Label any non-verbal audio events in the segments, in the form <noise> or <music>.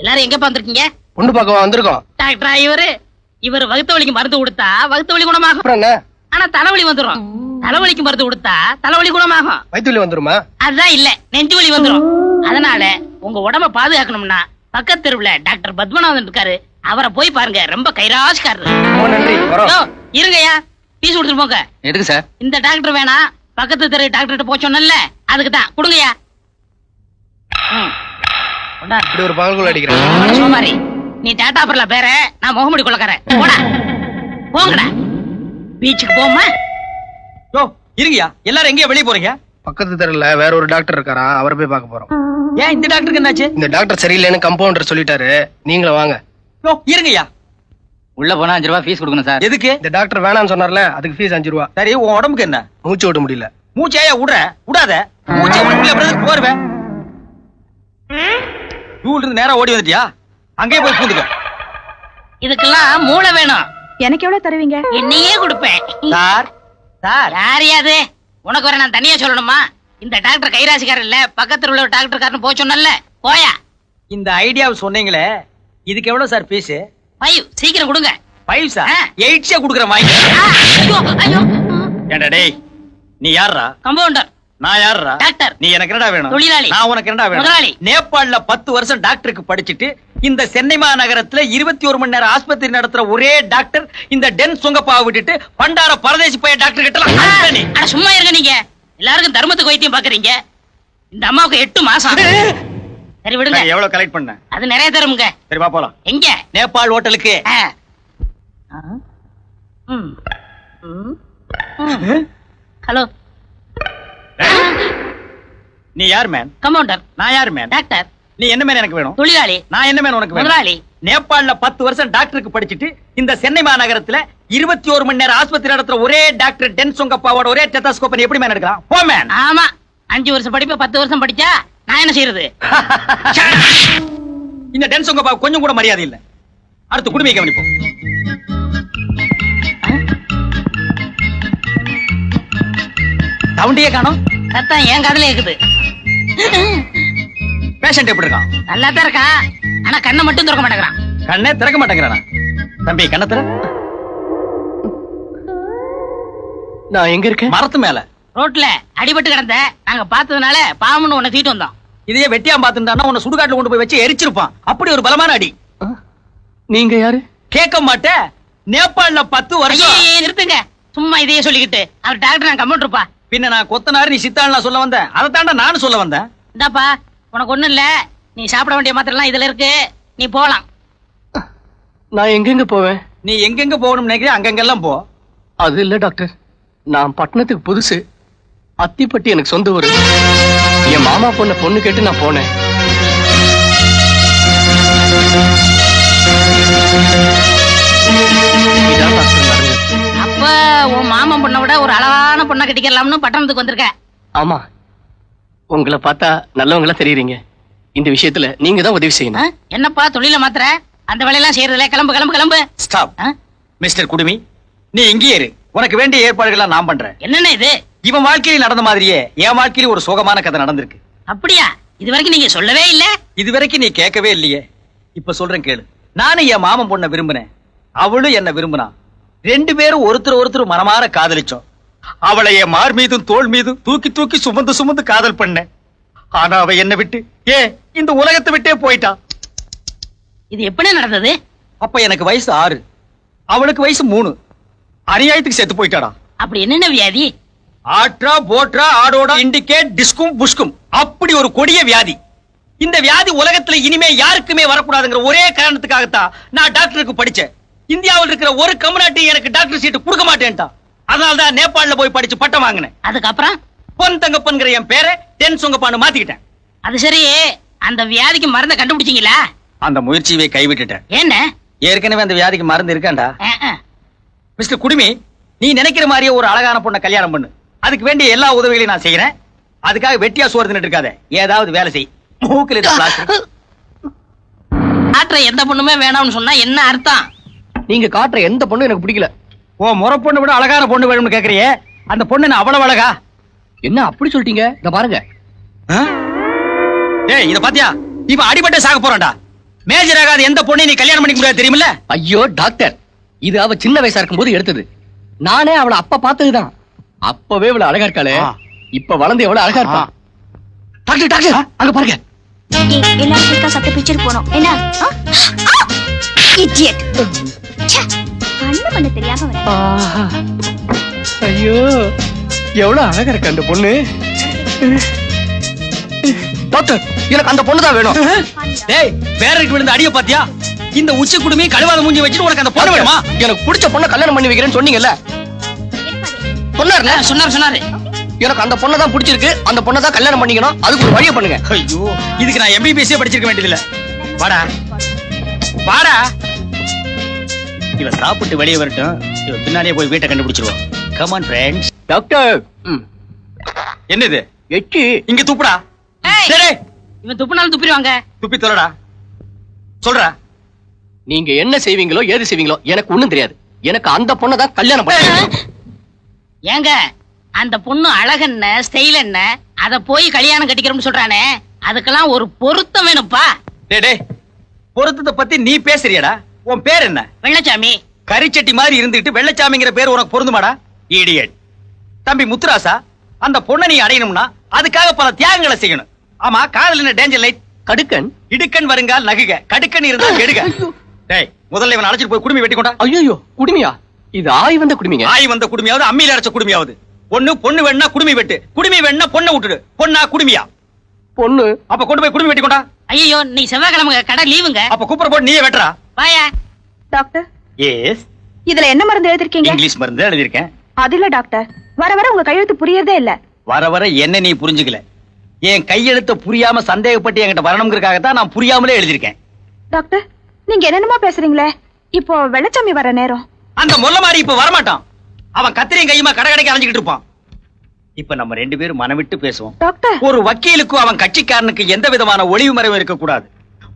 எல்லாரும் எங்கப்பா வந்திருக்கீங்க? பொண்ணு பார்க்க வந்திருக்கோம். டாக்டரா இவரு? இவர் வகுத்த வலிக்கு மருந்து கொடுத்தா வகுத்த வலி குணமாகும். அப்புறம் என்ன? ஆனா தலைவலி வந்துரும். தலைவலிக்கு மருந்து கொடுத்தா தலைவலி குணமாகும். வயிற்றுவலி வந்துருமா? அதுதான் இல்ல நெஞ்சு வலி வந்துரும். அதனால உங்க உடம்ப பாதுகாக்கணும்னா பக்கத்து தெருவுல டாக்டர் பத்மநாதன் இருக்காரு. அவரை போய் பாருங்க ரொம்ப யோ, இருங்கய்யா பீஸ் கொடுத்துட்டு போங்க. எதுக்கு சார்? இந்த டாக்டர் வேணாம் பக்கத்து தெரு டாக்டர் போக சொன்னல அதுக்கு தான். கொண்டா. இப்படி ஒரு பகல்குள்ள அடிக்கிறேன். சோமாரி நீ டாடா பர்ல பேர நான் முகமுடி கொள்ளக்காரன். போடா. போங்கடா. பீச்சுக்கு போமா யோ இருங்கயா எல்லாரும் எங்கேயா வெளிய போறீங்க? பக்கத்து தெருல வேற ஒரு டாக்டர் இருக்காரா அவரை போய் பார்க்க போறோம். ஏன் இந்த டாக்டருக்கு என்னாச்சு? இந்த டாக்டர் சரியில்லைன்னு கம்பவுண்டர் சொல்லிட்டாரு. நீங்களும் வாங்க. யோ இருங்கயா உள்ள போனா அஞ்சு ரூபாய் ஃபீஸ் கொடுக்கணும் சார். எதுக்கு? இந்த டாக்டர் வேணாம்னு சொன்னார்ல அதுக்கு ஃபீஸ் அஞ்சு ரூபா. சரி உன் உடம்புக்கு என்ன? மூச்சு விட முடியல. மூச்சையா விடுற. விடாத. மூச்சை விட போருவேன் ரூல் இருந்து நேரா ஓடி வந்துட்டியா? அங்கேயே போய் பூந்துக்க இதுக்கெல்லாம் மூளை வேணும். எனக்கு எவ்வளவு தருவீங்க? என்னையே கொடுப்பேன். Sir sir. யாரையாது உனக்கு வர நான் தனியா சொல்லணுமா? இந்த டாக்டர் கைராசிக்காரர் இல்ல பக்கத்துல உள்ள டாக்டர் காரன் போக சொன்னல போயா? இந்த ஐடியாவை சொன்னீங்களே இதுக்கு எவ்வளவு சார் ஃபீஸ் ஃபைவ் சீக்கிரம் கொடுங்க. Five sir. எயிட்ஸே கொடுக்குற வாங்கி. ஐயோ ஐயோ. ஏண்டா டேய் நீ யாரா கம்பவுண்டர். நான் யாருடா டாக்டர். நீ எனக்கு என்னடா வேணும்? தொழிலாளி. நான் உனக்கு என்னடா முதலாளி. வேணும் நேபாள்ல பத்து வருஷம் டாக்டருக்கு படிச்சுட்டு இந்த சென்னை மாநகரத்துல இருபத்தி ஒரு மணி நேரம் ஆஸ்பத்திரி நடத்துற ஒரே டாக்டர் இந்த டென் சுங்கப்பாவை விட்டுட்டு பண்டார பரதேசி போய் டாக்டர் கிட்ட சும்மா இருங்க நீங்க. எல்லாருக்கும் தர்மத்துக்கு வைத்தியம் பாக்குறீங்க. இந்த அம்மாவுக்கு எட்டு மாசம் சரி விடுங்க. எவ்வளவு கலெக்ட் பண்ண அது நிறைய தருமுங்க. சரி வா போலாம். எங்க? நேபாள் ஹோட்டலுக்கு. ஹலோ. நீ யார் மேன் கம்பவுண்டர் நான் யார் மேன் டாக்டர். நீ என்ன மேன் எனக்கு வேணும்? தொழிலாளி. நான் என்ன மேன் உனக்கு வேணும்? நேபாள்ல பத்து வருஷம் டாக்டருக்கு படிச்சுட்டு இந்த சென்னை மாநகரத்துல இருபத்தி ஒரு மணி நேரம் ஆஸ்பத்திரி நடத்துற ஒரே டாக்டர் டென் சொங்கப்பாவோட ஒரே டெத்தாஸ்கோப் எப்படி மேன் எடுக்கலாம்? போ மேன் ஆமா. அஞ்சு வருஷம் படிப்பு பத்து வருஷம் படிச்சா நான் என்ன செய்யறது <laughs> இந்த டென் சொங்கப்பா கொஞ்சம் கூட மரியாதை இல்ல. அடுத்து குடுமையை கவனிப்போம். சவுண்டியே காணோம். சத்தம் என் காதுல இருக்குது. பேஷண்ட் எப்படி இருக்கான்? நல்லா தான் இருக்கான் ஆனா கண்ணை மட்டும் திறக்க மாட்டேங்கிறான். கண்ணே திறக்க மாட்டேங்கிறானா? தம்பி கண்ணை திற. நான் எங்க இருக்கேன்? மரத்து மேல. ரோட்ல அடிபட்டு கிடந்த நாங்க பார்த்ததுனால பாவம்னு உன்னை தீட்டு வந்தோம். இதையே வெட்டியாம் பார்த்துட்டானா உன்னை சுடுகாட்டுல கொண்டு போய் வச்சு எரிச்சிருப்பான். அப்படி ஒரு பலமான அடி. நீங்க யாரு? கேட்க மாட்டேன். நேபாள்ல பத்து வருஷம். நிறுத்துங்க. சும்மா இதையே சொல்லிக்கிட்டு. அவர் டாக்டர் நான் கம்பவுண்டர்ப்பா பின்ன நான் கொத்தனாரு நீ சித்தாள் நான் சொல்ல வந்தேன். அதை தாண்டா நானும் சொல்ல வந்தேன். இந்தாப்பா உனக்கு ஒண்ணும் இல்ல. நீ சாப்பிட வேண்டிய மாத்திரம் இதுல இருக்கு. நீ போலாம். நான் எங்கெங்க போவேன்? நீ எங்கெங்க போகணும்னு நினைக்கிறேன் அங்கங்கெல்லாம் போ. அது இல்ல டாக்டர். நான் பட்டணத்துக்கு புதுசு. அத்திப்பட்டி எனக்கு சொந்த ஊரு. என் மாமா பொண்ண பொண்ணு கேட்டு நான் போனேன். அப்ப உன் மாமன் பொண்ணை விட ஒரு அழகான பொண்ணை கட்டிக்கலாம்னு பட்டணத்துக்கு வந்திருக்க ஆமா. உங்களை பார்த்தா நல்லவங்களா தெரியுறீங்க. இந்த விஷயத்துல நீங்க தான் உதவி? செய்யணும். என்னப்பா தொழில மாத்திர அந்த வேலையெல்லாம் செய்யறதுல கிளம்பு கிளம்பு கிளம்பு. ஸ்டாப்? மிஸ்டர் குடுமி நீ இங்கேயே இரு. உனக்கு வேண்டிய ஏற்பாடுகளை நான் பண்றேன். என்னண்ணே இது? இவன் வாழ்க்கையில் நடந்த மாதிரியே என் வாழ்க்கையில ஒரு சோகமான கதை நடந்திருக்கு. அப்படியா? இது வரைக்கும் நீங்க சொல்லவே இல்ல. இது வரைக்கும் நீ கேட்கவே இல்லையே. இப்ப சொல்றேன் கேளு. நானும் என் மாமன் பொண்ண விரும்பினேன். அவளும் என்ன விரும்பினா. ரெண்டு பேரும் ஒருத்தர் ஒருத்தர் மனமாற காதலிச்சோம். அவளை என் மார் மீதும் தோள் மீதும் தூக்கி தூக்கி சுமந்து சுமந்து காதல் பண்ணேன் ஆனா அவ என்ன விட்டு ஏ இந்த உலகத்தை விட்டே போயிட்டா? இது எப்படி நடந்தது? அப்ப எனக்கு வயசு ஆறு. அவளுக்கு வயசு மூணு. அநியாயத்துக்கு செத்து போயிட்டாடா. அப்படி என்னென்ன வியாதி? ஆட்ரா போட்ரா ஆடோடா இண்டிகேட் டிஸ்கும் புஷ்கும். அப்படி ஒரு கொடிய வியாதி. இந்த வியாதி உலகத்துல இனிமே யாருக்குமே வரக்கூடாதுங்கிற ஒரே காரணத்துக்காகத்தான் நான் டாக்டருக்கு படிச்சேன். இந்தியாவில் இருக்கிற ஒரு கம்யூனிட்டி எனக்கு டாக்டர் சீட்டு கொடுக்க மாட்டேன்ட்டா. அதனால தான் நேபாள்ல போய் படிச்சு பட்டம் வாங்கினேன். அதுக்கப்புறம்? பொன் தங்கப்பன்கிற என் பேரை தென் சுங்கப்பான்னு மாத்திக்கிட்டேன். அது சரி அந்த வியாதிக்கு மருந்தை கண்டுபிடிச்சீங்களா? அந்த முயற்சியை கைவிட்டுட்டேன். என்ன? ஏற்கனவே அந்த வியாதிக்கு மருந்து இருக்காண்டா. மிஸ்டர் குடுமி நீ நினைக்கிற மாதிரியே ஒரு அழகான பொண்ணை கல்யாணம் பண்ணு. அதுக்கு வேண்டிய எல்லா உதவிகளையும் நான் செய்யறேன். அதுக்காக வெட்டியா சோறு தின்னுட்டு இருக்காத. ஏதாவது வேலை செய். மூக்கில். டாக்டர் எந்த பொண்ணுமே வேணாம்னு சொன்னா என்ன அர்த்தம்? நீங்க காட்டுற எந்த பொண்ணும் எனக்கு பிடிக்கல. ஓ முறை பொண்ணு விட அழகான பொண்ணு வேணும்னு கேக்குறியே. அந்த பொண்ணு என்ன அவ்வளவு அழகா? என்ன அப்படி சொல்லிட்டீங்க? இத பாருங்க. ஆ? டேய் இத பாத்தியா? இவன் அடிபட்ட சாக போறான்டா. மேஜர் ஆகாத எந்த பொண்ணை நீ கல்யாணம் பண்ணிக்க முடியாது தெரியுமில்ல? ஐயோ டாக்டர். இது அவ சின்ன வயசா இருக்கும்போது எடுத்தது. நானே அவளை அப்ப பார்த்ததுதான். அப்பவே இவ்வளவு அழகா இருக்காளே. இப்ப வளர்ந்து எவ்வளவு அழகா இருப்பா. டாக்டர் டாக்டர் அங்க பாருங்க. ஏய், எல்லாரும் சட்டை பிடிச்சிட்டு போனோம். என்ன? கண்ணு பண்ண தெரியாம வர ஆஹா. ஐயோ எவ்வளவு அழகா இருக்கு அந்த பொண்ணு. டாக்டர் எனக்கு அந்த பொண்ணு தான் வேணும் டேய் வேறக்கு விழுந்த அடிய பாத்தியா? இந்த உச்சி குடுமி கழுவாத மூஞ்சி வச்சுட்டு உனக்கு அந்த பொண்ணு வேணுமா? எனக்கு பிடிச்ச பொண்ணை கல்யாணம் பண்ணி வைக்கிறேன்னு சொன்னீங்கல்ல? சொன்னார்ல? ஆ, சொன்னாரு சொன்னாரு. எனக்கு அந்த பொண்ணை தான் பிடிச்சிருக்கு. அந்த பொண்ணை தான் கல்யாணம் பண்ணிக்கணும். அதுக்கு ஒரு வழியை பண்ணுங்க. ஐயோ இதுக்கு நான் எம்பிபிஎஸ்ஸே படிச்சிருக்க வேண்டியதில்ல. வாடா. வாடா. இவ சாப்பிட்டு வெளியே வரட்டும். இவ பின்னாடியே போய் வீட்டை கண்டுபிடிச்சிருவோம் கமான் ஃப்ரெண்ட்ஸ் டாக்டர் என்னது? எச்சி. இங்க துப்புடா. சரி. இவன் துப்புனாலும் துப்பிடுவாங்க. துப்பி தொலைடா. சொல்றா. நீங்க என்ன செய்வீங்களோ ஏது செய்வீங்களோ எனக்கு ஒண்ணும் தெரியாது. எனக்கு அந்த பொண்ணை தான் கல்யாணம் பண்ணி ஏங்க அந்த பொண்ணு அழகென்ன ஸ்டைல் என்ன அத போய் கல்யாணம் கட்டிக்கிறோம்னு சொல்றானே அதுக்கெல்லாம் ஒரு பொருத்தம் வேணும்ப்பா டேய் டேய். பொருத்தத்தை பத்தி நீ பேசுறியடா. உன் பேர் என்ன? வெள்ளச்சாமி. கரிச்சட்டி மாதிரி இருந்துட்டு வெள்ளச்சாமிங்கிற பேர் உனக்கு பொருந்துமாடா? இடியட் தம்பி முத்துராசா அந்த பொண்ணை நீ அடையணும்னா அதுக்காக பல தியாகங்களை செய்யணும். ஆமா காதல் என்ன டேஞ்சர் லைட் கடுக்கன். இடுக்கண் வருங்கால் நகுக கடுக்கன் இருந்தால் எடுக டேய் முதல்ல இவன் அழைச்சிட்டு போய் குடுமி வெட்டி கொண்டா ஐயோ குடுமியா? இது ஆய் வந்த குடுமிங்க. ஆய் வந்த குடுமியாவது அம்மியில அரைச்ச குடுமியாவது. பொண்ணு பொண்ணு வேணா குடுமி வெட்டு. குடுமி வேணா பொண்ணை விட்டுடு. பொண்ணா குடுமியா? பொண்ணு. அப்ப கொண்டு போய் குடுமி வெட்டி கொண்டா ஐயோ நீ செவ்வாய்க்கிழமை கடை லீவுங்க அப்ப கூப்பிட போட்டு நீயே வெட்டுறா. வாயா. டாக்டர். எஸ் இதுல என்ன மருந்து எழுதிருக்கீங்க? இங்கிலீஷ் மருந்து எழுதியிருக்கேன். அது இல்ல டாக்டர். வர வர உங்க கையெழுத்து புரியறதே இல்ல. வர வர என்ன நீ புரிஞ்சுக்கல. என் கையெழுத்த புரியாம சந்தேகப்பட்டு என்கிட்ட வரணுங்கிறதுக்காகத்தான் நான் புரியாமலே எழுதியிருக்கேன். டாக்டர் நீங்க என்னென்னமோ பேசுறீங்களே. இப்போ வெள்ளச்சாமி வர நேரம். அந்த முல்ல மாதிரி இப்ப வரமாட்டான். அவன் கத்திரியும் கையுமா கடை கடைக்கு அலைஞ்சுக்கிட்டு இருப்பான். இப்ப நம்ம ரெண்டு பேரும் மனம் விட்டு பேசுவோம். டாக்டர். ஒரு வக்கீலுக்கும் அவன் கட்சிக்காரனுக்கு எந்த விதமான ஒளிவு மறைவும் இருக்கக்கூடாது.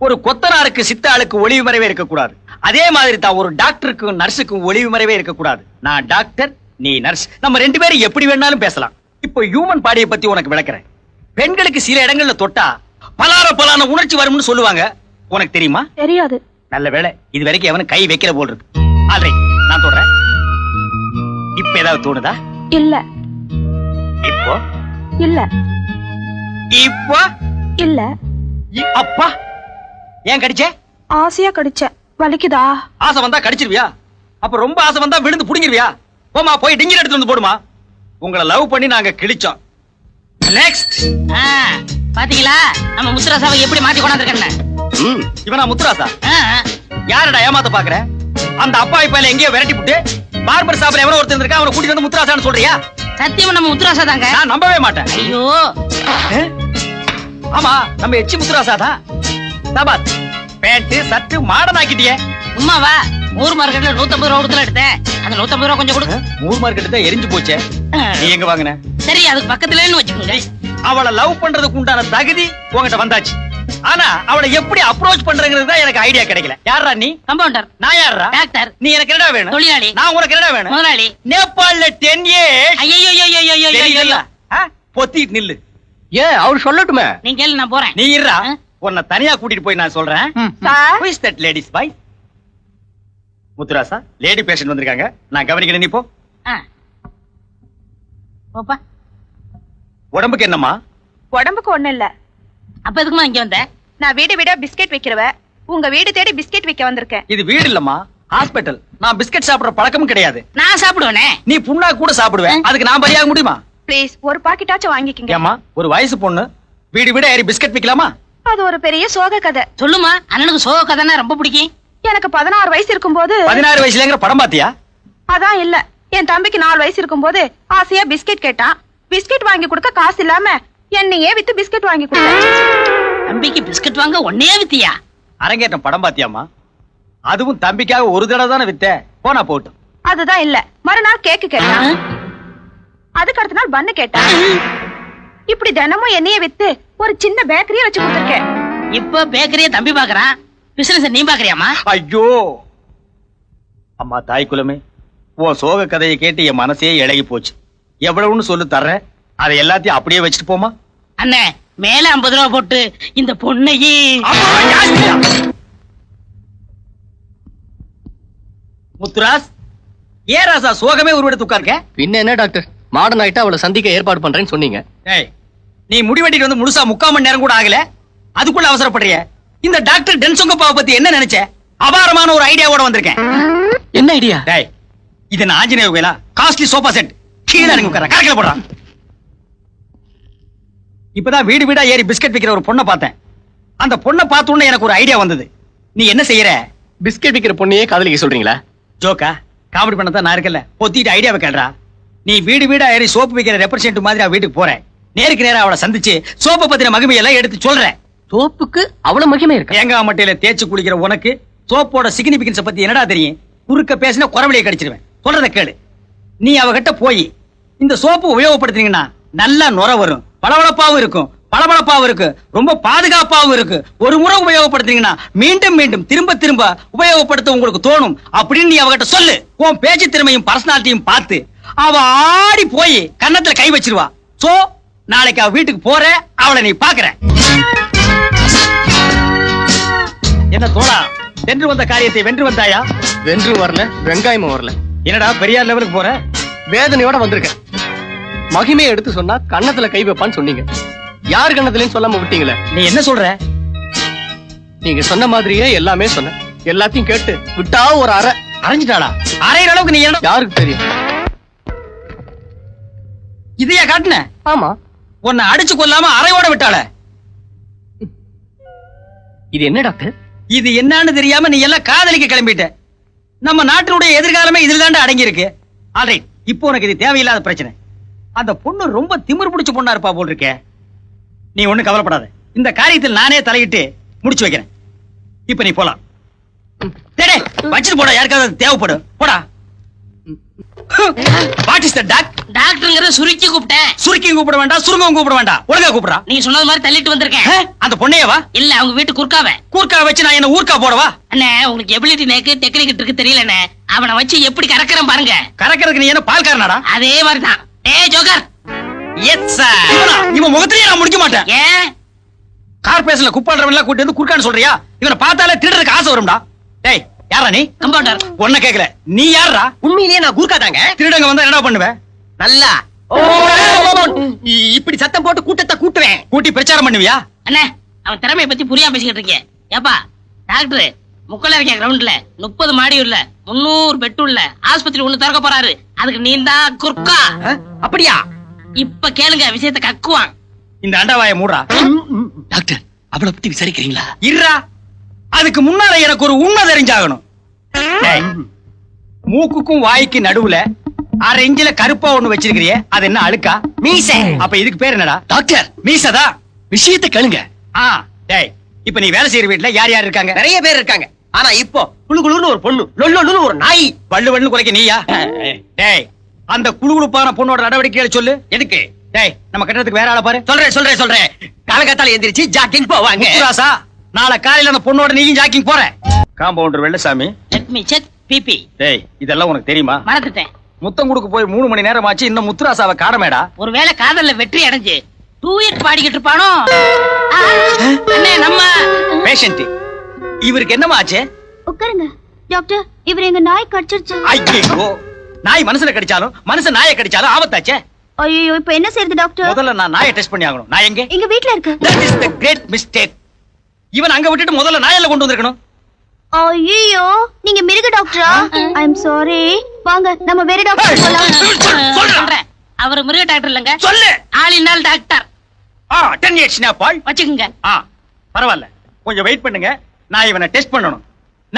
ஒரு கொத்தனாருக்கு சித்தாளுக்கு ஒளிவு மறைவே இருக்கக்கூடாது. அதே மாதிரி தான் ஒரு டாக்டருக்கும் நர்ஸுக்கும் ஒளிவு மறைவே இருக்கக்கூடாது. நான் டாக்டர் நீ நர்ஸ். நம்ம ரெண்டு பேரும் எப்படி வேணாலும் பேசலாம். இப்போ ஹியூமன் பாடியை பத்தி உனக்கு விளக்குறேன். பெண்களுக்கு சில இடங்கள்ல தொட்டா பலார பலான உணர்ச்சி வரும்னு சொல்லுவாங்க. உனக்கு தெரியுமா? தெரியாது. நல்ல வேளை இது வரைக்கும் எவனும் கை வைக்கிற போல் இருக்கு. ஆல்ரைட் நான் சொல்றேன் இப்ப ஏதாவது தோணுதா? இல்ல. இப்போ? இல்ல. இப்போ? இல்ல. அப்பா? ஏன் கடிச்சே? ஆசையா கடிச்ச. வலிக்குதா? ஆசை வந்தா கடிச்சிருவியா? அப்ப ரொம்ப ஆசை வந்தா விழுந்து புடுங்கிருவியா? போமா போய் டிங்கில் எடுத்து வந்து போடுமா? உங்களை லவ் பண்ணி நாங்க கிழிச்சோம். நெக்ஸ்ட் ஆ, பாத்தீங்களா? நம்ம முத்துராசாவை எப்படி மாத்தி கொண்டாந்துருக்கேன்னு. ம் இவனா முத்துராசா? ஆ, யாரடா ஏமாத்த பாக்குற? அந்த அப்பா இப்ப எங்கேயோ விரட்டி புட்டு பார்பர் ஷாப்ல எவனோ ஒருத்தர் இருக்கா அவனை கூட்டிட்டு வந்து முத்துராசான்னு சொல்றியா? சத்தியமா நம்ம முத்துராசா தாங்க. நான் நம்பவே மாட்டேன். ஐயோ. ஆமா நம்ம எச்சி முத்துராசா தான். தபாத் பேண்ட் சட்டு மாடர்ன் ஆக்கிட்டியே சும்மாவா ஊர் மார்க்கெட்ல நூத்தம்பது ரூபா கொடுத்துல எடுத்தேன். அந்த நூத்தம்பது ரூபா கொஞ்சம் கொடு. மூர் மார்க்கெட் தான் எரிஞ்சு போச்சே. நீ எங்க வாங்கின? சரி அதுக்கு பக்கத்துலன்னு வச்சுக்கோங்க. அவளை லவ் பண்றதுக்கு உண்டான தகுதி உன்கிட்ட வந்தாச்சு. ஆனா அவளை எப்படி அப்ரோச் பண்றங்கிறது தான் எனக்கு ஐடியா கிடைக்கல. யாரா நீ? கம்பவுண்டர் நான் யாரா டாக்டர் நீ எனக்கு என்னடா வேணும்? தொழிலாளி. நான் உனக்கு என்னடா வேணும்? முதலாளி. நேபாள்ல டென் இயர்ஸ் ஐயோ பொத்திட்டு நில்லு ஏன் அவர் சொல்லட்டுமே நீங்க கேளு நான் போறேன் நீ இருடா? உன்னை தனியா கூட்டிட்டு போய் நான் சொல்றேன். Sir Who is that ladies boy? Muthurasa lady patient வந்திருக்காங்க. நான் கவனிக்கிறேன் நீ போ. போப்பா. உடம்புக்கு என்னம்மா? உடம்புக்கு ஒண்ணு இல்ல. அப்ப எதுக்குமா இங்க வந்த? நான் வீடு வீடா பிஸ்கெட் வைக்கிறவ. உங்க வீடு தேடி பிஸ்கெட் வைக்க வந்திருக்கேன். இது வீடு இல்லம்மா ஹாஸ்பிட்டல் நான் பிஸ்கட் சாப்பிடுற பழக்கமும் கிடையாது. நான் சாப்பிடுவேனே? நீ புண்ணா கூட சாப்பிடுவேன். அதுக்கு நான் பலியாக முடியுமா? ப்ளீஸ் ஒரு பாக்கெட்டாச்சும் வாங்கிக்கங்க. ஏமா ஒரு வயசு பொண்ணு வீடு வீட ஏறி பிஸ்கட் விக்கலாமா? அது ஒரு பெரிய சோக கதை. சொல்லுமா அண்ணனுக்கு சோக கதைன்னா ரொம்ப பிடிக்கும். எனக்கு பதினாறு வயசு இருக்கும்போது பதினாறு வயசுலங்கிற படம் பாத்தியா? அதான் இல்ல. என் தம்பிக்கு நாலு வயசு இருக்கும்போது ஆசையா பிஸ்கெட் கேட்டான். பிஸ்கெட் வாங்கி கொடுக்க காசு இல்லாம என்னையே வித்து பிஸ்கெட் வாங்கி கொடுத்தேன் தம்பிக்கு பிஸ்கட் வாங்க ஒன்னே வித்தியா? அரங்கேற்றம் படம் பாத்தியாமா அதுவும் தம்பிக்காக ஒரு தடவை தானே வித்த போனா போட்டும். அதுதான் இல்ல. மறுநாள் கேக்கு கேட்டான். அதுக்கு அடுத்த நாள் பண்ணு கேட்டான். இப்படி தினமும் என்னைய வித்து ஒரு சின்ன பேக்கரிய வச்சு கொடுத்துருக்கேன் இப்போ பேக்கரிய தம்பி பாக்குறான் பிசினஸ் நீ பாக்குறியாமா ஐயோ! அம்மா தாய் குலமே உன் சோக கதையை கேட்டு என் மனசே இழகி போச்சு. எவ்வளவுன்னு சொல்லு தர்ற அதை எல்லாத்தையும் அப்படியே வச்சுட்டு போமா? அண்ணே மேல ஐம்பது ரூபா போட்டு இந்த பொண்ணையே. முத்துராஸ் ஏ ராசா சோகமே உருவெடுத்து உட்கார்க்க? பின்ன என்ன டாக்டர்? மாடர்ன் ஆயிட்டா அவளை சந்திக்க ஏற்பாடு பண்றேன்னு சொன்னீங்க. ஏய் நீ முடிவெட்டிட்டு வந்து முழுசா முக்கால் மணி நேரம் கூட ஆகல. அதுக்குள்ள அவசரப்படுறிய. இந்த டாக்டர் டென்சொங்கப்பாவை பத்தி என்ன நினைச்ச? அபாரமான ஒரு ஐடியாவோட வந்திருக்கேன். என்ன ஐடியா? டேய் இது நான் ஆஞ்சநேய கோயிலா? Costly sofa set. கீழே இறங்கி உட்கார கரக்கில போடுறான். இப்பதான் வீடு வீடா ஏறி பிஸ்கட் விக்கிற ஒரு பொண்ணை பார்த்தேன். அந்த பொண்ணை பார்த்த உடனே எனக்கு ஒரு ஐடியா வந்தது. நீ என்ன செய்யற? பிஸ்கெட் விக்கிற பொண்ணையே காதலிக்க சொல்றீங்களா? ஜோக்கா காமெடி பண்ண தான் நான் இருக்கல பொத்திட்டு ஐடியாவை கேள்றா. நீ வீடு வீடா ஏறி சோப்பு விக்கிற ரெப்ரசன்ட் மாதிரி அவ வீட்டுக்கு போறேன். நேருக்கு நேரா அவளை சந்திச்சு சோப்பை பத்தின மகிமையெல்லாம் எடுத்து சொல்றேன். சோப்புக்கு அவ்வளவு மகிமை இருக்கு? தேங்காய் மட்டையில தேய்ச்சு குளிக்கிற உனக்கு சோப்போட சிக்னிபிகன்ஸ் பத்தி என்னடா தெரியும்? குறுக்க பேசினா குறவழியை கடிச்சிருவேன். சொல்றத கேளு. நீ அவகிட்ட போய் இந்த சோப்பு உபயோகப்படுத்துனீங்கன்னா நல்லா நுர வரும். பளபளப்பாவும் இருக்கும். பளபளப்பாவும் இருக்கு. ரொம்ப பாதுகாப்பாவும் இருக்கு. ஒரு முறை உபயோகப்படுத்துனீங்கன்னா மீண்டும் மீண்டும் திரும்ப திரும்ப உபயோகப்படுத்த உங்களுக்கு தோணும். அப்படின்னு நீ அவகிட்ட சொல்லு. உன் பேச்சு திறமையும் பர்சனாலிட்டியும் பார்த்து. அவ ஆடி போய் கன்னத்துல கை வச்சிருவா. சோ நாளைக்கு அவ வீட்டுக்கு போற அவளை நீ பாக்குற. என்ன தோழா வென்று வந்த காரியத்தை வென்று வந்தாயா? வென்று வரல வெங்காயமும் வரல. என்னடா பெரியார் லெவலுக்கு போற? வேதனையோட வந்திருக்கேன். மகிமையை எடுத்து சொன்னா கன்னத்துல கை வைப்பான்னு சொன்னீங்க. யார் கன்னத்துலயும் சொல்லாம விட்டீங்களே? நீ என்ன சொல்ற? நீங்க சொன்ன மாதிரியே எல்லாமே சொன்னேன். எல்லாத்தையும் கேட்டு விட்டா ஒரு அரை அரைஞ்சிட்டாளா? அரையிற அளவுக்கு நீ யாருக்கு தெரியும்? இதையா காட்டுன? ஆமா. உன்னை அடிச்சு கொல்லாம அரையோட விட்டாள? இது என்ன டாக்டர்? இது என்னன்னு தெரியாம நீ எல்லாம் காதலிக்க கிளம்பிட்ட. நம்ம நாட்டினுடைய எதிர்காலமே இதுல தாண்டா அடங்கி இருக்கு ஆல்ரைட் இப்போ உனக்கு இது தேவையில்லாத பிரச்சனை. அந்த பொண்ணு ரொம்ப திமிர் பிடிச்ச பொண்ணா இருப்பா போல் இருக்கே. நீ ஒண்ணும் கவலைப்படாத. இந்த காரியத்தில் நானே தலையிட்டு முடிச்சு வைக்கிறேன். இப்ப நீ போலாம். வச்சுட்டு போடா யாருக்காவது தேவைப்படும். போடா. வாட் இஸ் த டாக் டாக்டருங்கிற சுருக்கி கூப்பிட்டேன். சுருக்கியும் கூப்பிட வேண்டாம் சுருங்கவும் கூப்பிட வேண்டாம். ஒழுங்கா கூப்பிடுறா. நீங்க சொன்னது மாதிரி தள்ளிட்டு வந்திருக்கேன். அந்த பொண்ணையவா? இல்ல அவங்க வீட்டு குறுக்காவ கூர்க்கா வச்சு நான் என்ன ஊர்க்கா போடவா? அண்ணே உங்களுக்கு எபிலிட்டி நேக்கு டெக்னிக் இருக்கு தெரியலண்ணே. அவனை வச்சு எப்படி கறக்குறேன் பாருங்க. கறக்கிறதுக்கு நீ என்ன பால்காரனாடா? அதே மாதிரிதான். டேய் ஜோக்கர். எஸ் சார் இவன்? முகத்திலேயே நான் முடிக்க மாட்டேன். ஏன் கார்பரேஷன்ல குப்பாடுறவன் எல்லாம் கூட்டி வந்து குறுக்கான்னு சொல்றியா? இவனை பார்த்தாலே திருடுறதுக்கு ஆசை வரும்டா. டேய் யாரா நீ? கம்பவுண்டர் ஒன்ன கேக்கல. நீ யாரா உண்மையிலேயே நான் கூர்க்கா தாங்க. திருடங்க வந்தா என்ன பண்ணுவ? நல்லா. இப்படி சத்தம் போட்டு கூட்டத்தை கூட்டுவேன். கூட்டி பிரச்சாரம் பண்ணுவியா? அண்ணே அவன் திறமைய பத்தி புரியாம பேசிக்கிட்டு இருக்கேன் ஏப்பா டாக்டர் முக்கல இருக்க கிரவுண்ட்ல முப்பது மாடி உள்ள முன்னூறு பெட் உள்ள ஆஸ்பத்திரி ஒண்ணு திறக்க போறாரு. அதுக்கு நீ தான் குறுக்கா அப்படியா? இப்ப கேளுங்க விஷயத்தை கக்குவான். இந்த அண்டவாய மூடுறா. டாக்டர் அவளை பத்தி விசாரிக்கிறீங்களா? இருடா. அதுக்கு முன்னால எனக்கு ஒரு உண்மை தெரிஞ்சாகணும். மூக்குக்கும் வாய்க்கு நடுவுல அரை இஞ்சில கருப்பா ஒண்ணு வச்சிருக்கிறியே அது என்ன அழுக்கா? மீசை. அப்ப இதுக்கு பேர் என்னடா? டாக்டர். மீசதா? விஷயத்தை கேளுங்க. ஆ டேய் இப்ப நீ வேலை செய்யற வீட்டுல யார் யார் இருக்காங்க? நிறைய பேர் இருக்காங்க. ஆனா இப்போ குளு குளுன்னு ஒரு பொண்ணு லொல்லொன்னு ஒரு நாய். வள்ளு வள்ளு குறைக்க நீயா? டேய் அந்த குழுகுழுப்பான பொண்ணோட நடவடிக்கைகளை சொல்லு. எதுக்கு? டேய் நம்ம கட்டடத்துக்கு வேற ஆளை பாரு. சொல்றேன் சொல்றேன் சொல்றேன். காலகத்தால எந்திரிச்சு ஜாக்கிங் போவாங்க. முத்துராசா நாளை காலையில அந்த பொண்ணோட நீயும் ஜாக்கிங் போற. Compounder Vellasamy. Let me check BP டேய் இதெல்லாம் உனக்கு தெரியுமா? மறந்துட்டேன். முத்தம் கொடுக்க போய் மூணு மணி நேரம் ஆச்சு இன்னும் முத்துராசாவை காணமேடா. ஒருவேளை காதல்ல வெற்றி அடைஞ்சு டூயட் பாடிக்கிட்டு இருப்பானோ? அண்ணே நம்ம பேஷண்ட் இவருக்கு என்னமா ஆச்சு? உட்காருங்க. டாக்டர் இவர் எங்க நாய் கடிச்சிருச்சு. ஐயோ நாய் மனுஷனை கடிச்சாலும் மனுஷன் நாயை கடிச்சாலும் ஆபத்தாச்சே. ஐயோ இப்ப என்ன செய்யறது டாக்டர் முதல்ல நான் நாயை டெஸ்ட் பண்ணி ஆகணும். நான் எங்க? எங்க வீட்ல இருக்கு. That is the great mistake இவன் அங்க விட்டுட்டு முதல்ல நாயல்ல கொண்டு வந்திருக்கணும். ஐயோ நீங்க மிருக டாக்டரா? ஐ எம் சாரி வாங்க நம்ம வேற டாக்டர் போலாம். அவர் மிருக டாக்டர் இல்லங்க. சொல்லு. ஆளினால் டாக்டர். ஆ டென் இயர்ஸ் பால் வச்சுக்கோங்க. ஆ பரவாயில்ல. கொஞ்சம் வெயிட் பண்ணுங்க. நான் இவனை டெஸ்ட் பண்ணணும்.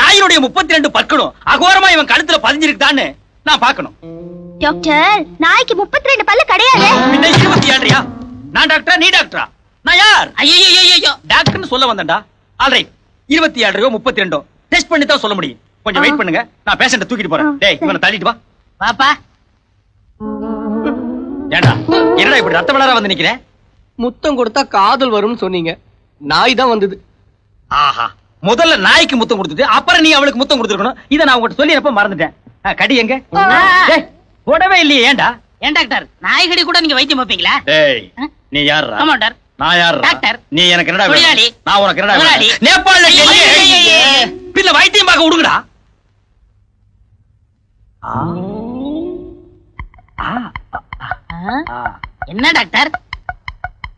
நாயினுடைய முப்பத்தி ரெண்டு பற்களும் அகோரமா இவன் கழுத்துல பதிஞ்சிருக்குதான்னு நான் பார்க்கணும். டாக்டர் நாய்க்கு முப்பத்தி ரெண்டு பல்லு கிடையாது. பின்ன இருபத்தி ஏழுயா நான் டாக்டரா நீ டாக்டரா? நான் யார்? ஐயோ ஐயோ டாக்டர்னு சொல்ல வந்தேன்டா. ஆல்ரைட் இருபத்தி ஏழரையோ முப்பத்தி ரெண்டோ டெஸ்ட் பண்ணி தான் சொல்ல முடியும். கொஞ்சம் வெயிட் பண்ணுங்க. நான் பேஷண்ட தூக்கிட்டு போறேன். டேய் இவனை தள்ளிட்டு வா. பாப்பா ஏண்டா என்னடா இப்படி ரத்த வளர வந்து நிக்கிறேன் முத்தம் கொடுத்தா காதல் வரும்னு சொன்னீங்க. நாய் தான் வந்தது. ஆஹா. முதல்ல நாய்க்கு முத்தம் கொடுத்துட்டு அப்புறம் நீ அவளுக்கு முத்தம் கொடுத்துருக்கணும். இதை நான் உங்ககிட்ட சொல்லி எப்ப மறந்துட்டேன் கடி எங்க? டேய், போடவே இல்லையே ஏன்டா ஏன் டாக்டர்? நாய்கடி கூட நீங்க வைத்தியம் ஆ? நீ யாரா கமாண்டர் நான் யாரா டாக்டர். நீ எனக்கு என்னடா. நான் உனக்கு என்னடா. பின்ன வைத்தியம் பார்க்க விடுங்கடா. ஆ. ஆ, ஆ. என்ன டாக்டர்?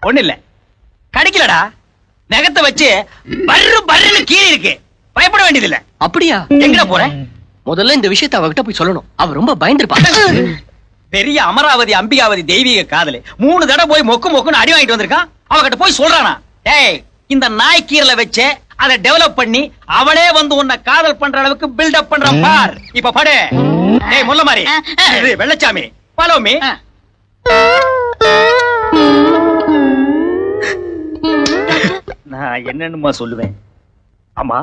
ஒண்ணு இல்ல. கடிக்கலடா. நகத்தை வச்சு பர்ரு பர்ருன்னு கீழே இருக்கு. பயப்பட வேண்டியது இல்ல அப்படியா? எங்கடா போற? முதல்ல இந்த விஷயத்தை அவகிட்ட போய் சொல்லணும். அவ ரொம்ப பயந்துருப்பா. பெரிய அமராவதி அம்பிகாவதி தெய்வீக காதலு. மூணு தடவை போய் மொக்கு மொக்குன்னு அடி வாங்கிட்டு வந்திருக்கான். அவகிட்ட போய் சொல்றானா? டேய் இந்த நாய் கீரல வச்சு அதை டெவலப் பண்ணி அவளே வந்து உன்னை காதல் பண்ற அளவுக்கு பில்டப் பண்ற பார். இப்ப படு. டேய் முல்ல மாதிரி இது வெள்ளச்சாமி. Follow me. நான் என்னன்னுமா சொல்லுவேன்? ஆமா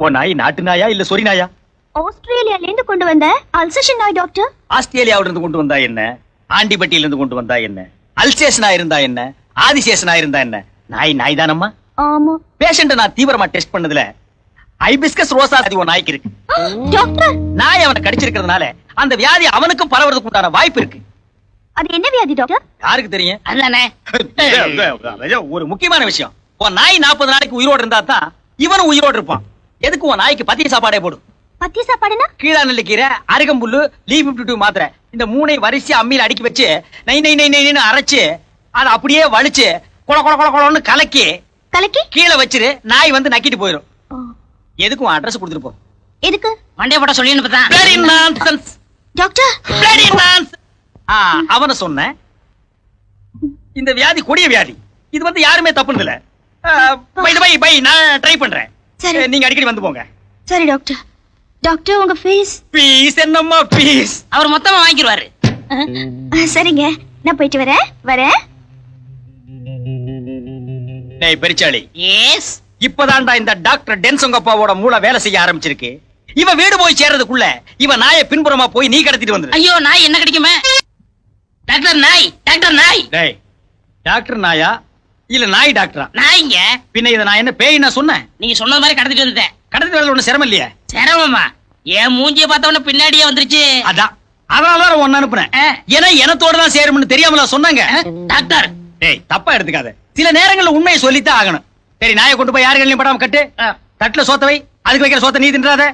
உன் நாய் நாட்டு நாயா இல்ல சொரி நாயா? ஆஸ்திரேலியால இருந்து கொண்டு வந்த அல்சேஷன் நாய் டாக்டர். ஆஸ்திரேலியாவில இருந்து கொண்டு வந்தா என்ன? ஆண்டிப்பட்டியில இருந்து கொண்டு வந்தா என்ன? அல்சேஷனா இருந்தா என்ன? ஆதிசேஷனா இருந்தா என்ன? நாய் நாய் தானம்மா ஆமா. பேஷண்ட நான் தீவிரமா டெஸ்ட் பண்ணதுல ஐபிஸ்கஸ் ரோசா அது ஒரு நாய்க்கு இருக்கு. டாக்டர் நாய் அவனை கடிச்சிருக்கிறதுனால அந்த வியாதி அவனுக்கும் பரவறதுக்கு உண்டான வாய்ப்பு இருக்கு. அது என்ன வியாதி டாக்டர் யாருக்கு தெரியும்? ஒரு முக்கியமான விஷயம். உன் நாய் நாற்பது நாளைக்கு உயிரோடு இருந்தா தான் இவனும் உயிரோடு இருப்பான். எதுக்கு உன் நாய்க்கு பத்திய சாப்பாடே போடும் பத்திய சாப்பாடுனா? கீழா நெல்லிக்கீரை அருகம்புல்லு லீவ் பிப்டி டூ மாத்திரை. இந்த மூணை வரிசையா அம்மியில அடுக்கி வச்சு நை நை நை நைன்னு அரைச்சு அதை அப்படியே வலிச்சு கொல கொல கொல கொலன்னு கலக்கி கலக்கி? கீழே வச்சிரு நாய் வந்து நக்கிட்டு போயிடும் ஓ, எதுக்கு உன் அட்ரஸ் கொடுத்துட்டு போ எதுக்கு? மண்டே போட்ட சொல்லி nonsense. டாக்டர். ஆ, அவன சொன்னேன். இந்த வியாதி கொடிய வியாதி. இது வந்து யாருமே தப்புனது இல்ல. பை பை பை நான் ட்ரை பண்றேன். சரி. நீங்க அடிக்கடி வந்து போங்க. சரி டாக்டர் டாக்டர் உங்க ஃபீஸ் பீஸ் என்னம்மா பீஸ் அவர் மொத்தமா வாங்கிடுவாரு சரிங்க. நான் போயிட்டு வரேன். வரேன். டேய் பெரிச்சாளி. எஸ் இப்பதான்டா இந்த டாக்டர் டென்சங்கப்பாவோட மூளை வேலை செய்ய ஆரம்பிச்சிருக்கு. இவ வீடு போய் சேர்றதுக்குள்ள இவ நாயை பின்புறமா போய் நீ கடத்திட்டு வந்துரு. ஐயோ நாய் என்ன கிடைக்குமே? டாக்டர் நாய் டாக்டர் நாய். டேய் டாக்டர் நாயா? இல்ல நாய் டாக்டரா? நாய்ங்க. பின்ன இத நான் என்ன பேய் நான் சொன்னேன்? நீங்க சொன்னது மாதிரி கடத்திட்டு வந்துட்டேன். கடத்திட்டு வரல ஒண்ணு சிரமம் இல்லையே? சிரமமா? என் மூஞ்சிய பார்த்தவன பின்னாடியே வந்துருச்சு. அதான். அதனாலதான் ஒன்னு அனுப்புனேன். ஏன்னா எனத்தோட தான் சேரும்னு தெரியாமல சொன்னாங்க. டாக்டர். டேய் தப்பா எடுத்துக்காத. சில நேரங்கள்ல உண்மையை சொல்லித்தான் ஆகணும். சரி நாயை கொண்டு போய் யாரு கண்ணிலையும் படாம கட்டு. தட்டுல சோத்த வை. அதுக்கு வைக்கிற சோத்த நீ தின்றாத.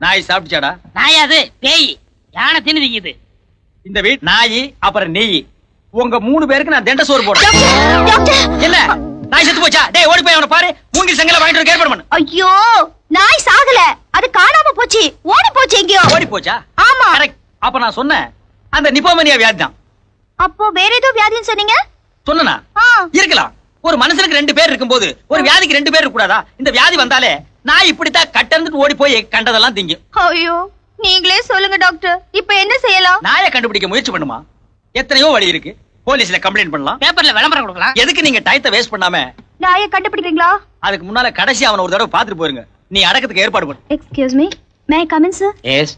நாய் சாப்பிட்டுச்சாடா? நாயா அது பேய். யானை தின்னு திங்குது. இந்த வீட் நாய் அப்புறம் நெய். உங்க மூணு பேருக்கு நான் தண்ட சோறு போடுறேன். டாக்டர் என்ன? நாய் செத்து போச்சா? டேய் ஓடி போய் அவனை பாரு. மூங்கில் செங்கல வாங்கிட்டு வந்து ஏற்பாடு பண்ணு. ஐயோ நாய் சாகல. அது காணாம போச்சு. ஓடி போச்சு எங்கேயோ. ஓடி போச்சா? ஆமா. கரெக்ட் அப்ப நான் சொன்னேன் அந்த நிப்போமனியா வியாதி தான் அப்போ வேற ஏதோ வியாதின்னு சொன்னீங்க? சொன்னனா? ஆ. இருக்கலாம். ஒரு மனுஷனுக்கு ரெண்டு பேர் இருக்கும்போது ஒரு வியாதிக்கு ரெண்டு பேர் இருக்க கூடாதா இந்த வியாதி வந்தாலே நான் இப்படித்தான் கட்டர்ந்துட்டு ஓடி போய் கண்டதெல்லாம் திங்கும் ஐயோ நீங்களே சொல்லுங்க டாக்டர். இப்ப என்ன செய்யலாம்? நாயை கண்டுபிடிக்க முயற்சி பண்ணுமா? எத்தனையோ வழி இருக்கு. போலீஸ்ல கம்ப்ளைண்ட் பண்ணலாம். பேப்பர்ல விளம்பரம் கொடுக்கலாம். எதுக்கு நீங்க டயத்தை வேஸ்ட் பண்ணாம? நாயை கண்டுபிடிக்கிறீங்களா? அதுக்கு முன்னால கடைசி அவனை ஒரு தடவை பாத்துட்டு போயிருங்க. நீ அடக்கத்துக்கு ஏற்பாடு பண்ணு. Excuse me may I come in sir sit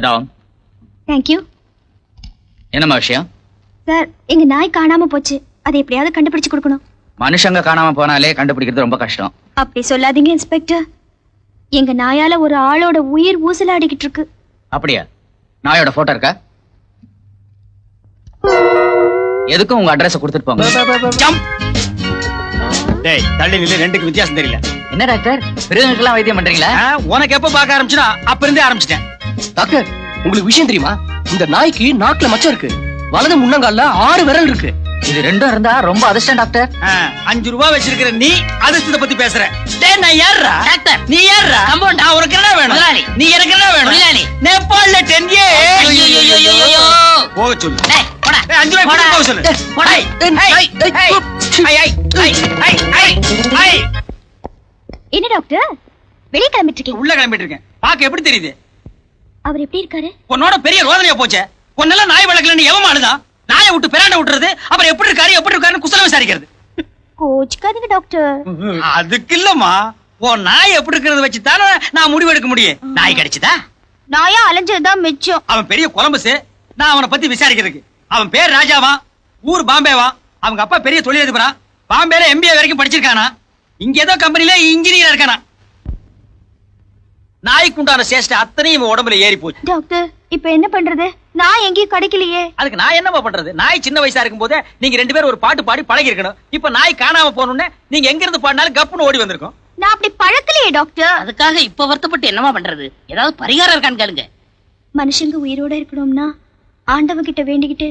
down thank you என்னம்மா விஷயம்? சார் எங்க நாய் காணாம போச்சு. அதை எப்படியாவது கண்டுபிடிச்சு கொடுக்கணும். மனுஷங்க காணாம போனாலே கண்டுபிடிக்கிறது ரொம்ப கஷ்டம். அப்படி சொல்லாதீங்க இன்ஸ்பெக்டர். எங்க நாயால ஒரு ஆளோட உயிர் ஊசலாடிக்கிட்டு இருக்கு. அப்படியா? நாயோட போட்டோ இருக்கா? எதுக்கும் உங்க அட்ரஸ் கொடுத்துட்டு போங்க. டேய் தள்ளி நில்லு ரெண்டுக்கு வித்தியாசம் தெரியல. என்ன டாக்டர்? மிருகங்களுக்கெல்லாம் வைத்தியம் பண்றீங்களா? உனக்கு எப்ப பார்க்க ஆரம்பிச்சுனா அப்ப இருந்தே ஆரம்பிச்சிட்டேன். டாக்டர் உங்களுக்கு விஷயம் தெரியுமா? இந்த நாய்க்கு நாக்குல மச்சம் இருக்கு. வலது முன்னங்கால ஆறு விரல் இருக்கு. இது ரெண்டும் இருந்தா ரொம்ப அதிர்ஷ்டம் டாக்டர். அஞ்சு ரூபாய் வச்சிருக்கிற நீ அதிர்ஷ்டத்தை பத்தி பேசுற. டே நான் யாரா நீ யாரா கம்பவுண்ட் நான் என்ன வேணும்? நீ எனக்கு என்ன வேணும்? முதலாளி. நேபாள்ல 10 ஏ போக சொல்லு. டேய் அஞ்சு ரூபாய் போட. ஐ ஐ ஐ ஐ டாக்டர்? வெளிய கிளம்பிட்டு இருக்கீங்க. உள்ள கிளம்பிட்டு இருக்கேன். பாக்க எப்படி தெரியுது? அவர் எப்படி இருக்காரு? உன்னோட பெரிய ரோதனையா போச்சே. உன்னெல்லாம் நாய் வளர்க்கலன்னு அழுதான் நாயை விட்டு பிராண்ட விட்டுறது அப்புறம் எப்படி இருக்காரு எப்படி இருக்காருன்னு குசலம் விசாரிக்கிறது. கோச்சுக்காதீங்க டாக்டர் அதுக்கு இல்லம்மா. உன் நாய் எப்படி இருக்கிறத வச்சு தானே நான் முடிவு எடுக்க முடியும் நாய் கிடைச்சதா? நாயா அலைஞ்சதுதான் மிச்சம். அவன் பெரிய கொலம்பஸ் நான் அவனை பத்தி விசாரிக்கிறதுக்கு. அவன் பேர் ராஜாவா? ஊர் பாம்பேவா? அவங்க அப்பா பெரிய தொழிலதிபரா? பாம்பேல எம்பிஏ வரைக்கும் படிச்சிருக்கானா? இங்க ஏதோ கம்பெனில இன்ஜினியர் இருக்கானா? நாய்க்கு உண்டான சேஷ்ட அத்தனையும் உடம்புல ஏறி போச்சு டாக்டர் இப்ப என்ன பண்றது? நான் எங்கேயும் கிடைக்கலையே. அதுக்கு நான் என்னப்பா பண்றது? நாய் சின்ன வயசா இருக்கும் போதே நீங்க ரெண்டு பேரும் ஒரு பாட்டு பாடி பழகி இருக்கணும் இப்ப நாய் காணாம போனோம்னே நீங்க எங்க இருந்து பாடினாலும் கப்புன்னு ஓடி வந்திருக்கும். நான் அப்படி பழக்கலையே டாக்டர். அதுக்காக இப்ப வருத்தப்பட்டு என்னமா பண்றது? ஏதாவது பரிகாரம் இருக்கான்னு கேளுங்க. மனுஷங்க உயிரோட இருக்கணும்னா ஆண்டவன் கிட்ட வேண்டிக்கிட்டு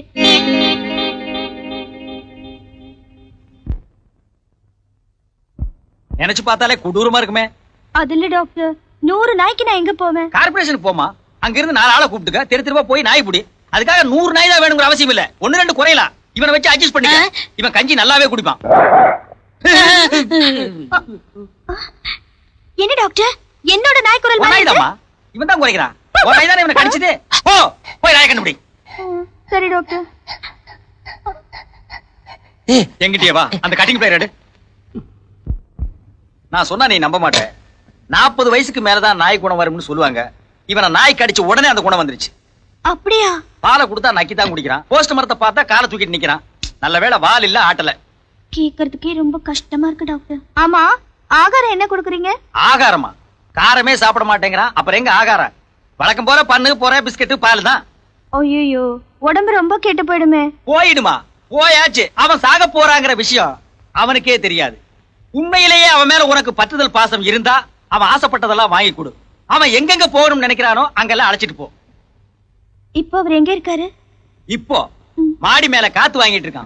நினைச்சு பார்த்தாலே கொடூரமா இருக்குமே. அது இல்ல டாக்டர். நூறு நாய்க்கு நான் எங்க போவேன்? கார்பரேஷனுக்கு போமா அங்க இருந்து நாலு ஆளை கூப்பிட்டுக்க. தெரு தெருவா போய் நாய் பிடி. அதுக்காக நூறு நாய் தான் வேணுங்கிற அவசியம் இல்ல. ஒண்ணு ரெண்டு குறையலாம் இவனை வச்சு அட்ஜஸ்ட் பண்ணிக்க. இவன் கஞ்சி நல்லாவே குடிப்பான். என்ன டாக்டர்? என்னோட நாய் குரல் நாய்? தாம்மா இவன் தான் குறைக்கிறான். ஒரு நாய் தானே இவனை கடிச்சது? போ போய் நாயை கண்டுபிடி. சரி டாக்டர். எங்கிட்டயே வா. அந்த கட்டிங் பிளேயர் எடு. நான் சொன்னா நீ நம்ப மாட்டேன் நாற்பது வயசுக்கு மேலதான் நாய் குணம் வரும்னு சொல்லுவாங்க. இவனை நாய் கடிச்ச உடனே அந்த குணம் வந்துருச்சு. அப்படியா? பாலை கொடுத்தா நக்கி தான் குடிக்கிறான். போஸ்ட் மரத்தை பார்த்தா காலை தூக்கிட்டு நிக்கிறான். நல்ல வேளை வால் இல்ல ஆட்டல. கேக்குறதுக்கே ரொம்ப கஷ்டமா இருக்கு டாக்டர். ஆமா ஆகாரம் என்ன கொடுக்குறீங்க? ஆகாரமா? காரமே சாப்பிட மாட்டேங்கிறான். அப்புறம் எங்க ஆகாரம்? வழக்கம் போல பண்ணு போற பிஸ்கட் பால் தான். ஐயோ உடம்பு ரொம்ப கெட்டு போயிடுமே. போயிடுமா? போயாச்சு. அவன் சாக போறாங்கிற விஷயம் அவனுக்கே தெரியாது. உண்மையிலேயே அவன் மேல உனக்கு பற்றுதல் பாசம் இருந்தா அவன் ஆசைப்பட்டதெல்லாம் வாங்கி கொடு. அவன் எங்கெங்க போகணும்னு நினைக்கிறானோ அங்கெல்லாம் அழைச்சிட்டு போ. இப்போ அவர் எங்க இருக்காரு? இப்போ மாடி மேல காத்து வாங்கிட்டு இருக்கான்.